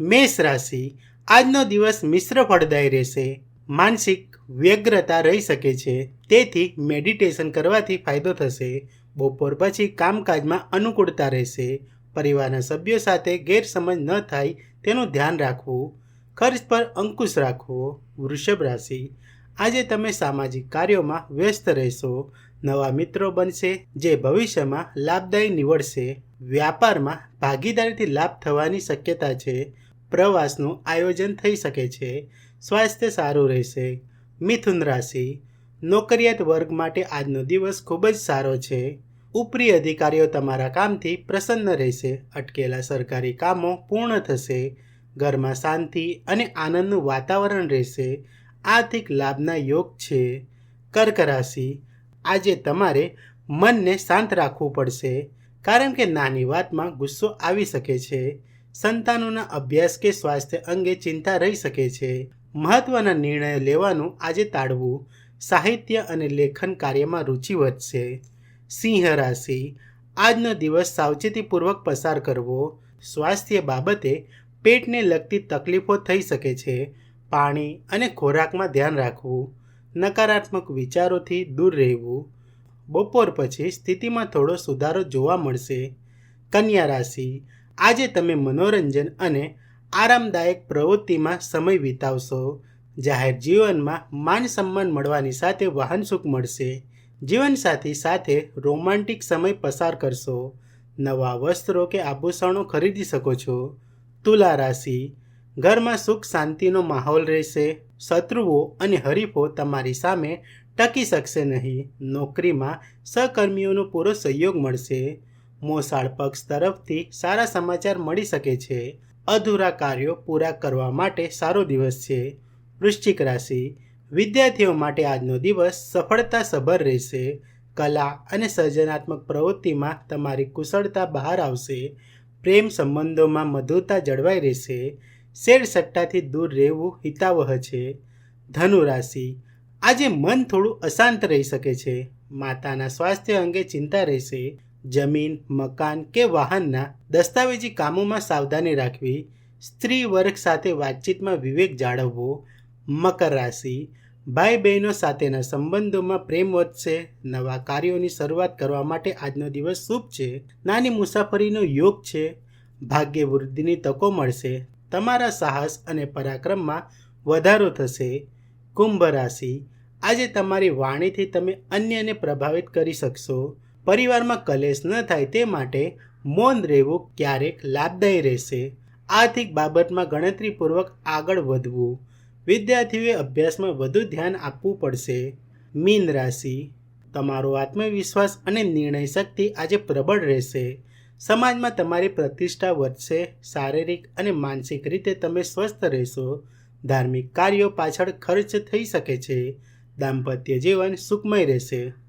મેષ રાશિ આજનો દિવસ મિશ્ર ફળદાયી રહેશે. માનસિક વ્યગ્રતા રહી શકે છે. તેથી મેડિટેશન કરવાથી ફાયદો થશે. બપોર પછી કામકાજમાં અનુકૂળતા રહેશે. પરિવારના સભ્યો સાથે ગેરસમજ ન થાય તેનું ધ્યાન રાખવું. ખર્ચ પર અંકુશ રાખવો. વૃષભ રાશિ આજે તમે સામાજિક કાર્યોમાં વ્યસ્ત રહેશો. નવા મિત્રો બનશે જે ભવિષ્યમાં લાભદાયી નીવડશે. વ્યાપારમાં ભાગીદારીથી લાભ થવાની શક્યતા છે. પ્રવાસનું આયોજન થઈ શકે છે. સ્વાસ્થ્ય સારું રહેશે. મિથુન રાશિ. નોકરિયાત વર્ગ માટે આજનો દિવસ ખૂબ જ સારો છે. ઉપરી અધિકારીઓ તમારા કામથી પ્રસન્ન રહેશે. અટકેલા સરકારી કામો પૂર્ણ થશે. ઘરમાં શાંતિ અને આનંદનું વાતાવરણ રહેશે. આર્થિક લાભના યોગ છે. કર્ક રાશિ. આજે તમારે મનને શાંત રાખવું પડશે. કારણ કે નાની વાતમાં ગુસ્સો આવી શકે છે. સંતાનોના અભ્યાસ કે સ્વાસ્થ્ય અંગે ચિંતા રહી શકે છે. મહત્ત્વના નિર્ણય લેવાનું આજે ટાળવું સાહિત્ય અને લેખન કાર્યમાં રુચિ વધશે. સિંહ રાશિ, આજનો દિવસ સાવચેતીપૂર્વક પસાર કરવો, સ્વાસ્થ્ય બાબતે પેટને લગતી તકલીફો થઈ શકે છે. પાણી અને ખોરાકમાં ધ્યાન રાખવું, નકારાત્મક વિચારોથી દૂર રહેવું. બપોર પછી સ્થિતિમાં થોડો સુધારો જોવા મળશે. કન્યા રાશિ આજે તમે મનોરંજન અને આરામદાયક પ્રવૃત્તિમાં સમય વિતાવશો. જાહેર જીવનમાં માન સન્માન મળવાની સાથે વાહન સુખ મળશે. જીવનસાથી સાથે રોમાન્ટિક સમય પસાર કરશો. નવા વસ્ત્રો કે આભૂષણો ખરીદી શકો છો. તુલા રાશિ. ઘરમાં સુખ શાંતિનો માહોલ રહેશે. શત્રુઓ અને હરીફો તમારી સામે ટકી શકશે નહીં. નોકરીમાં સહકર્મીઓનો પૂરો સહયોગ મળશે. મોસાળ પક્ષ તરફથી સારા સમાચાર મળી શકે છે. અધૂરા કાર્યો પૂરા કરવા માટે સારો દિવસ છે. વૃશ્ચિક રાશિ. વિદ્યાર્થીઓ માટે આજનો દિવસ સફળતા સભર રહેશે. કલા અને સર્જનાત્મક પ્રવૃત્તિમાં તમારી કુશળતા બહાર આવશે. પ્રેમ સંબંધોમાં મધુરતા જળવાઈ રહેશે. શેર સટ્ટાથી દૂર રહેવું હિતાવહ છે. ધનુ રાશિ. આજે મન થોડું અશાંત રહી શકે છે. માતાના સ્વાસ્થ્ય અંગે ચિંતા રહેશે. જમીન, મકાન કે વાહનના દસ્તાવેજી કામોમાં સાવધાની રાખવી, સ્ત્રી વર્ગ સાથે વાતચીતમાં વિવેક જાળવવો, મકર રાશિ ભાઈ બહેનો સાથેના સંબંધોમાં પ્રેમ વધશે, નવા કાર્યોની શરૂઆત કરવા માટે આજનો દિવસ શુભ છે, નાની મુસાફરીનો યોગ છે, ભાગ્ય વૃદ્ધિની તકો મળશે, તમારા સાહસ અને પરાક્રમમાં વધારો થશે, કુંભ રાશિ, આજે તમારી વાણીથી તમે અન્યને પ્રભાવિત કરી શકશો પરિવારમાં કલેશ ન થાય તે માટે મૌન રહેવું ક્યારેક લાભદાયી રહેશે. આર્થિક બાબતમાં ગણતરીપૂર્વક આગળ વધવું. વિદ્યાર્થીઓએ અભ્યાસમાં વધુ ધ્યાન આપવું પડશે. મીન રાશિ. તમારો આત્મવિશ્વાસ અને નિર્ણય શક્તિ આજે પ્રબળ રહેશે. સમાજમાં તમારી પ્રતિષ્ઠા વધશે, શારીરિક અને માનસિક રીતે તમે સ્વસ્થ રહેશો. ધાર્મિક કાર્યો પાછળ ખર્ચ થઈ શકે છે. દાંપત્ય જીવન સુખમય રહેશે.